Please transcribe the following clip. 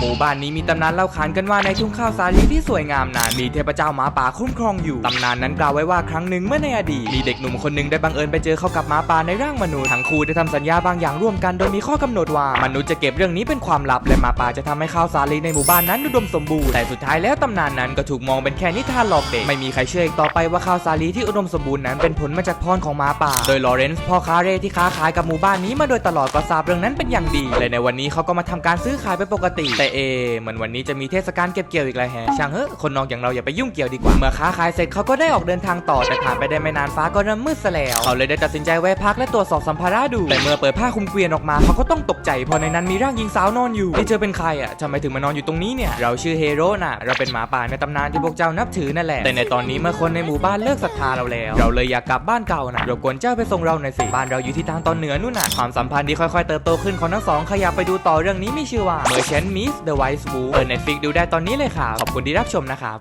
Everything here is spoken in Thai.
หมู่บ้านนี้มีตำนานเล่าขานกันว่าในทุ่งข้าวสาลีที่สวยงามนั้นมีเทพเจ้าหมาป่าคุ้มครองอยู่ ตำนานนั้นกล่าวไว้ว่าครั้งหนึ่งเมื่อในอดีตมีเด็กหนุ่มคนหนึ่งได้บังเอิญไปเจอเข้ากับหมาป่าในร่างมนุษย์ทั้งคู่ได้ทำสัญญาบางอย่างร่วมกันโดยมีข้อกำหนดว่ามนุษย์จะเก็บเรื่องนี้เป็นความลับและหมาป่าจะทำให้ข้าวสาลีในหมู่บ้านนั้นอุดมสมบูรณ์แต่สุดท้ายแล้วตำนานนั้นก็ถูกมองเป็นแค่นิทานหลอกเด็กไม่มีใครเชื่ออีกต่อไปว่าข้าวสาลีที่อุดมสมบูรณ์นั้นเป็นผลมาจากพรของหมาป่า โดยลอเรนซ์พ่อค้าเร่ที่ค้าขายกับหมู่บ้านนี้มาโดยตลอดก็ทราบเรื่องนั้นเป็นอย่างดีและในวันนี้เขาก็มาทำการซื้อขายไปปกติแต่เอะเหมือนวันนี้จะมีเทศกาลเก็บเกี่ยวอีกแล้วแฮะช่างเฮ้คนนอกอย่างเราอย่าไปยุ่งเกี่ยวดีกว่า เมื่อค้าขายเสร็จเขาก็ได้ออกเดินทางต่อแต่ผ่านไปได้ไม่นานฟ้าก็เริ่มมืดซะแล้ว เขาเลยได้ตัดสินใจแวะพักและตรวจสอบสัมภาระดู แต่เมื่อเปิดผ้าคลุมเกวียนออกมาเขาก็ต้องตกใจเพราะในนั้นมีร่างหญิงสาวนอนอยู่นี่เธอเป็นใครอะทำไมถึงมานอนอยู่ตรงนี้เนี่ย เราชื่อเฮโร่น่ะ เราเป็นหมาป่าในตำนานที่พวกเจ้านับถือนั่นแหละ แต่ในตอนนี้เมื่อคนในหมู่บ้านเลิกศรัทธาเราแล้ว เราเลยอยากกลับบ้านเก่าน่ะรบกวนเจ้าไปส่งเราหน่อยสิบ้านเราอยู่ที่ทางตอนเหนือนู่นน่ะความสัมพันธ์ที่ค่อยๆเติบโตขึ้นของทั้งสองขยับไปดูต่อเรื่องนี้มีชื่อว่า Merchant Miss the White Wolf เปิด Netflix ดูได้ตอนนี้เลยค่ะขอบคุณที่รับชมนะครับ